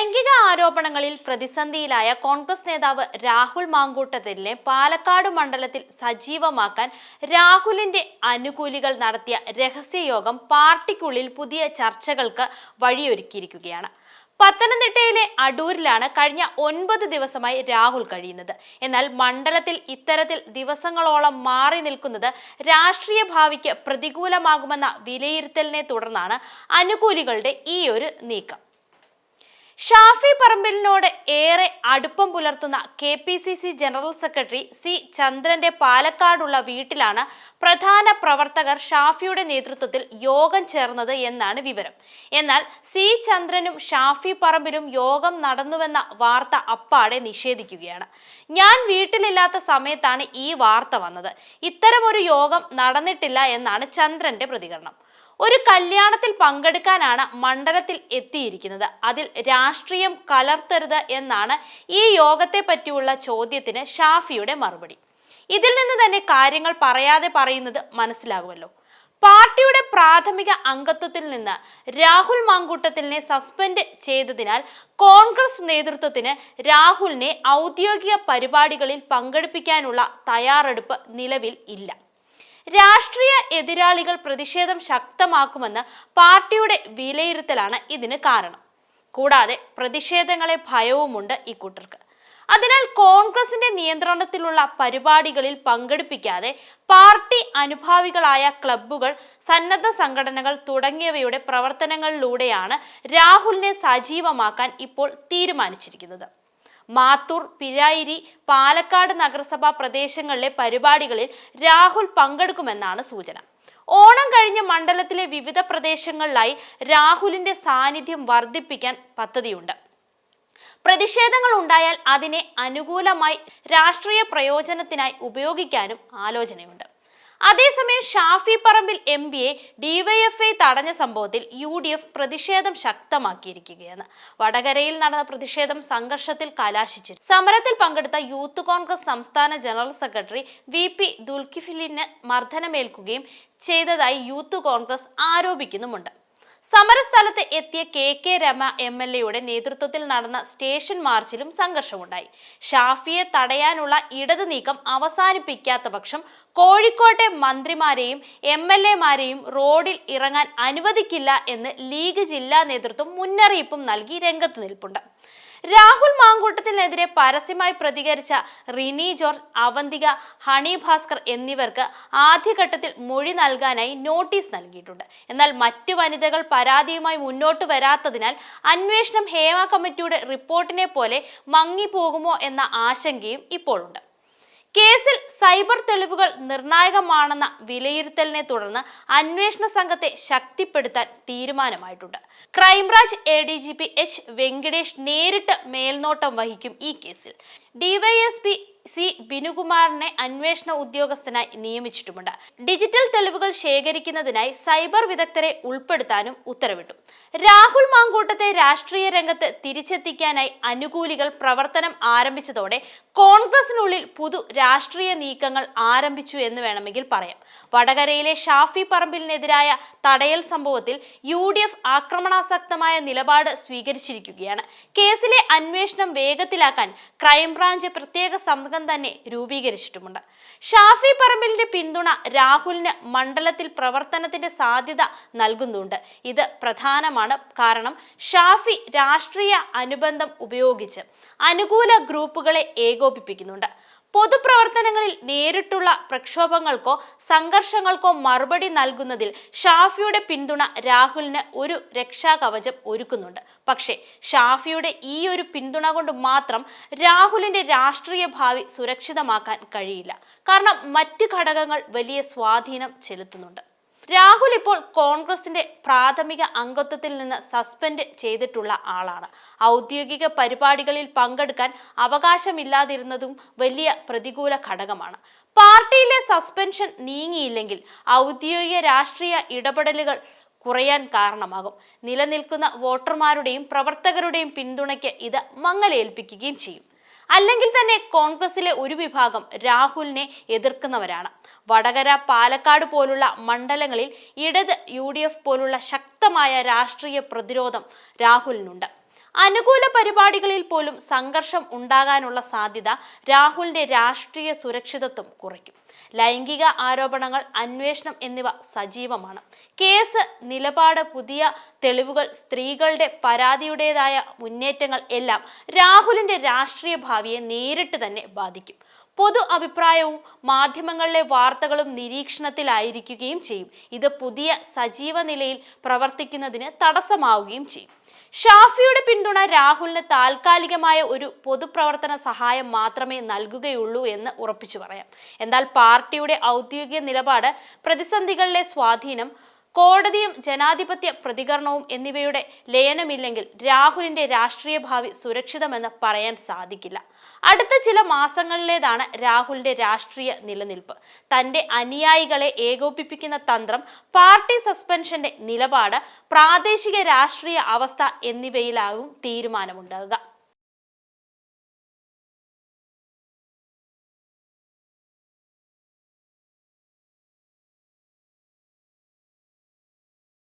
ലൈംഗിക ആരോപണങ്ങളിൽ പ്രതിസന്ധിയിലായ കോൺഗ്രസ് നേതാവ് രാഹുൽ മാങ്കൂട്ടത്തിലിനെ പാലക്കാട് മണ്ഡലത്തിൽ സജീവമാക്കാൻ രാഹുലിന്റെ അനുകൂലികൾ നടത്തിയ രഹസ്യയോഗം പാർട്ടിക്കുള്ളിൽ പുതിയ ചർച്ചകൾക്ക് വഴിയൊരുക്കിയിരിക്കുകയാണ്. പത്തനംതിട്ടയിലെ അടൂരിലാണ് കഴിഞ്ഞ ഒൻപത് ദിവസമായി രാഹുൽ കഴിയുന്നത്. എന്നാൽ മണ്ഡലത്തിൽ ഇത്തരത്തിൽ ദിവസങ്ങളോളം മാറി നിൽക്കുന്നത് രാഷ്ട്രീയ ഭാവിക്ക് പ്രതികൂലമാകുമെന്ന വിലയിരുത്തലിനെ തുടർന്നാണ് അനുകൂലികളുടെ ഈ ഒരു നീക്കം. ഷാഫി പറമ്പിലിനോട് ഏറെ അടുപ്പം പുലർത്തുന്ന K P C C general secretary C ചന്ദ്രന്റെ പാലക്കാടുള്ള വീട്ടിലാണ് പ്രധാന പ്രവർത്തകർ ഷാഫിയുടെ നേതൃത്വത്തിൽ യോഗം ചേർന്നത് എന്നാണ് വിവരം. എന്നാൽ സി ചന്ദ്രനും ഷാഫി പറമ്പിലും യോഗം നടന്നുവെന്ന വാർത്ത അപ്പാടെ നിഷേധിക്കുകയാണ്. ഞാൻ വീട്ടിലില്ലാത്ത സമയത്താണ് ഈ വാർത്ത വന്നത്. ഇത്തരമൊരു യോഗം നടന്നിട്ടില്ല എന്നാണ് ചന്ദ്രന്റെ പ്രതികരണം. ഒരു കല്യാണത്തിൽ പങ്കെടുക്കാനാണ് മണ്ഡലത്തിൽ എത്തിയിരിക്കുന്നത്. അതിൽ രാഷ്ട്രീയം കലർത്തരുത് എന്നാണ് ഈ യോഗത്തെ പറ്റിയുള്ള ചോദ്യത്തിന് ഷാഫിയുടെ മറുപടി. ഇതിൽ നിന്ന് തന്നെ കാര്യങ്ങൾ പറയാതെ പറയുന്നത് മനസ്സിലാകുമല്ലോ പാർട്ടിയുടെ പ്രാഥമിക അംഗത്വത്തിൽ നിന്ന് രാഹുൽ മാങ്കൂട്ടത്തിലിനെ സസ്പെൻഡ് ചെയ്തതിനാൽ കോൺഗ്രസ് നേതൃത്വത്തിന് രാഹുലിനെ ഔദ്യോഗിക പരിപാടികളിൽ പങ്കെടുപ്പിക്കാനുള്ള തയ്യാറെടുപ്പ് നിലവിൽ ഇല്ല. രാഷ്ട്രീയ എതിരാളികൾ പ്രതിഷേധം ശക്തമാക്കുമെന്ന് പാർട്ടിയുടെ വിലയിരുത്തലാണ് ഇതിന് കാരണം. കൂടാതെ പ്രതിഷേധങ്ങളെ ഭയവുമുണ്ട് ഇക്കൂട്ടർക്ക്. അതിനാൽ കോൺഗ്രസിന്റെ നിയന്ത്രണത്തിലുള്ള പരിപാടികളിൽ പങ്കെടുപ്പിക്കാതെ പാർട്ടി അനുഭാവികളായ ക്ലബ്ബുകൾ സന്നദ്ധ സംഘടനകൾ തുടങ്ങിയവയുടെ പ്രവർത്തനങ്ങളിലൂടെയാണ് രാഹുലിനെ സജീവമാക്കാൻ ഇപ്പോൾ തീരുമാനിച്ചിരിക്കുന്നത്. മാത്തൂർ പിരായിരി പാലക്കാട് നഗരസഭാ പ്രദേശങ്ങളിലെ പരിപാടികളിൽ രാഹുൽ പങ്കെടുക്കുമെന്നാണ് സൂചന. ഓണം കഴിഞ്ഞ മണ്ഡലത്തിലെ വിവിധ പ്രദേശങ്ങളിലായി രാഹുലിന്റെ സാന്നിധ്യം വർദ്ധിപ്പിക്കാൻ പദ്ധതിയുണ്ട്. പ്രതിഷേധങ്ങൾ ഉണ്ടായാൽ അതിനെ അനുകൂലമായി രാഷ്ട്രീയ പ്രയോജനത്തിനായി ഉപയോഗിക്കാനും ആലോചനയുണ്ട്. അതേസമയം ഷാഫി പറമ്പിൽ എം പിയെ ഡിവൈഎഫ്ഐ തടഞ്ഞ സംഭവത്തിൽ യു ഡി എഫ് പ്രതിഷേധം ശക്തമാക്കിയിരിക്കുകയാണ്. വടകരയിൽ നടന്ന പ്രതിഷേധം സംഘർഷത്തിൽ കലാശിച്ചു. സമരത്തിൽ പങ്കെടുത്ത യൂത്ത് കോൺഗ്രസ് സംസ്ഥാന ജനറൽ സെക്രട്ടറി വി പി ദുൽക്കിഫിലിന് മർദ്ദനമേൽക്കുകയും ചെയ്തതായി യൂത്ത് കോൺഗ്രസ് ആരോപിക്കുന്നുമുണ്ട്. സമരസ്ഥലത്ത് എത്തിയ K K Rama M L എയുടെ നേതൃത്വത്തിൽ നടന്ന സ്റ്റേഷൻ മാർച്ചിലും സംഘർഷമുണ്ടായി. ഷാഫിയെ തടയാനുള്ള ഇടതു നീക്കം അവസാനിപ്പിക്കാത്ത പക്ഷം കോഴിക്കോട്ടെ മന്ത്രിമാരെയും എം എൽ എമാരെയും റോഡിൽ ഇറങ്ങാൻ അനുവദിക്കില്ല എന്ന് ലീഗ് ജില്ലാ നേതൃത്വം മുന്നറിയിപ്പും നൽകി രംഗത്ത് നിൽപ്പുണ്ട്. രാഹുൽ മാങ്കൂട്ടത്തിനെതിരെ പരസ്യമായി പ്രതികരിച്ച റിനി ജോർജ് അവന്തിക ഹണി ഭാസ്കർ എന്നിവർക്ക് ആദ്യഘട്ടത്തിൽ മൊഴി നൽകാനായി നോട്ടീസ് നൽകിയിട്ടുണ്ട്. എന്നാൽ മറ്റു വനിതകൾ പരാതിയുമായി മുന്നോട്ട് വരാത്തതിനാൽ അന്വേഷണം ഹേമ കമ്മിറ്റിയുടെ റിപ്പോർട്ടിനെ പോലെ മങ്ങിപ്പോകുമോ എന്ന ആശങ്കയും ഇപ്പോഴുണ്ട്. കേസിൽ സൈബർ തെളിവുകൾ നിർണായകമാണെന്ന വിലയിരുത്തലിനെ തുടർന്ന് അന്വേഷണ സംഘത്തെ ശക്തിപ്പെടുത്താൻ തീരുമാനമായിട്ടുണ്ട്. Crime branch A D G P H Venkatesh നേരിട്ട് മേൽനോട്ടം വഹിക്കും ഈ കേസിൽ. ഡിവൈഎസ്പി സി ബിനുകുമാറിനെ അന്വേഷണ ഉദ്യോഗസ്ഥനായി നിയമിച്ചിട്ടുമുണ്ട്. ഡിജിറ്റൽ തെളിവുകൾ ശേഖരിക്കുന്നതിനായി സൈബർ വിദഗ്ധരെ ഉൾപ്പെടുത്താനും ഉത്തരവിട്ടു. രാഹുൽ മാങ്കൂട്ടത്തെ രാഷ്ട്രീയ രംഗത്ത് തിരിച്ചെത്തിക്കാനായി അനുകൂലികൾ പ്രവർത്തനം ആരംഭിച്ചതോടെ കോൺഗ്രസിനുള്ളിൽ പുതു രാഷ്ട്രീയ നീക്കങ്ങൾ ആരംഭിച്ചു എന്ന് വേണമെങ്കിൽ പറയാം. വടകരയിലെ ഷാഫി പറമ്പിലിനെതിരായ തടയൽ സംഭവത്തിൽ യു ഡി എഫ് ആക്രമണാസക്തമായ നിലപാട് സ്വീകരിച്ചിരിക്കുകയാണ്. കേസിലെ അന്വേഷണം വേഗത്തിലാക്കാൻ ക്രൈംബ്രാഞ്ച് പ്രത്യേക സംഘം തന്നെ രൂപീകരിച്ചിട്ടുമുണ്ട്. ഷാഫി പറമ്പിലിന്റെ പിന്തുണ രാഹുലിന് മണ്ഡലത്തിൽ പ്രവർത്തനത്തിന്റെ സാധ്യത നൽകുന്നുണ്ട്. ഇത് പ്രധാനമാണ്. കാരണം ഷാഫി രാഷ്ട്രീയ അനുബന്ധം ഉപയോഗിച്ച് അനുകൂല ഗ്രൂപ്പുകളെ ഏകോപിപ്പിക്കുന്നുണ്ട്. പൊതുപ്രവർത്തനങ്ങളിൽ നേരിട്ടുള്ള പ്രക്ഷോഭങ്ങൾക്കോ സംഘർഷങ്ങൾക്കോ മറുപടി നൽകുന്നതിൽ ഷാഫിയുടെ പിന്തുണ രാഹുലിന് ഒരു രക്ഷാകവചം ഒരുക്കുന്നുണ്ട്. പക്ഷേ ഷാഫിയുടെ ഈ ഒരു പിന്തുണ കൊണ്ട് മാത്രം രാഹുലിന്റെ രാഷ്ട്രീയ ഭാവി സുരക്ഷിതമാക്കാൻ കഴിയില്ല. കാരണം മറ്റ് ഘടകങ്ങൾ വലിയ സ്വാധീനം ചെലുത്തുന്നുണ്ട്. രാഹുൽ ഇപ്പോൾ കോൺഗ്രസിന്റെ പ്രാഥമിക അംഗത്വത്തിൽ നിന്ന് സസ്പെൻഡ് ചെയ്തിട്ടുള്ള ആളാണ്. ഔദ്യോഗിക പരിപാടികളിൽ പങ്കെടുക്കാൻ അവകാശമില്ലാതിരുന്നതും വലിയ പ്രതികൂല ഘടകമാണ്. പാർട്ടിയിലെ സസ്പെൻഷൻ നീങ്ങിയില്ലെങ്കിൽ ഔദ്യോഗിക രാഷ്ട്രീയ ഇടപെടലുകൾ കുറയാൻ കാരണമാകും. നിലനിൽക്കുന്ന വോട്ടർമാരുടെയും പ്രവർത്തകരുടെയും പിന്തുണയ്ക്ക് ഇത് മങ്ങലേൽപ്പിക്കുകയും ചെയ്യും. അല്ലെങ്കിൽ തന്നെ കോൺഗ്രസിലെ ഒരു വിഭാഗം രാഹുലിനെ എതിർക്കുന്നവരാണ്. വടകര പാലക്കാട് പോലുള്ള മണ്ഡലങ്ങളിൽ ഇടത് യു പോലുള്ള ശക്തമായ രാഷ്ട്രീയ പ്രതിരോധം രാഹുലിനുണ്ട്. അനുകൂല പരിപാടികളിൽ പോലും സംഘർഷം ഉണ്ടാകാനുള്ള സാധ്യത രാഹുലിന്റെ രാഷ്ട്രീയ സുരക്ഷിതത്വം കുറയ്ക്കും. ലൈംഗിക ആരോപണങ്ങൾ അന്വേഷണം എന്നിവ സജീവമാണ്. കേസ് നിലപാട് പുതിയ തെളിവുകൾ സ്ത്രീകളുടെ പരാതിയുടേതായ മുന്നേറ്റങ്ങൾ എല്ലാം രാഹുലിന്റെ രാഷ്ട്രീയ ഭാവിയെ നേരിട്ട് തന്നെ ബാധിക്കും. പൊതു അഭിപ്രായവും മാധ്യമങ്ങളിലെ വാർത്തകളും നിരീക്ഷണത്തിലായിരിക്കുകയും ചെയ്യും. ഇത് പുതിയ സജീവ നിലയിൽ പ്രവർത്തിക്കുന്നതിന് തടസ്സമാവുകയും ചെയ്യും. ഷാഫിയുടെ പിന്തുണ രാഹുലിന് താൽക്കാലികമായ ഒരു പൊതുപ്രവർത്തന സഹായം മാത്രമേ നൽകുകയുള്ളൂ എന്ന് ഉറപ്പിച്ചു പറയാം. എന്നാൽ പാർട്ടിയുടെ ഔദ്യോഗിക നിലപാട് പ്രതിസന്ധികളിലെ സ്വാധീനം കോടതിയും ജനാധിപത്യ പ്രതികരണവും എന്നിവയുടെ ലയനമില്ലെങ്കിൽ രാഹുലിന്റെ രാഷ്ട്രീയ ഭാവി സുരക്ഷിതമെന്ന് പറയാൻ സാധിക്കില്ല. അടുത്ത ചില മാസങ്ങളിലേതാണ് രാഹുലിന്റെ രാഷ്ട്രീയ നിലനിൽപ്പ്. തന്റെ അനുയായികളെ ഏകോപിപ്പിക്കുന്ന തന്ത്രം പാർട്ടി സസ്പെൻഷന്റെ നിലപാട് പ്രാദേശിക രാഷ്ട്രീയ അവസ്ഥ എന്നിവയിലാവും തീരുമാനമുണ്ടാകുക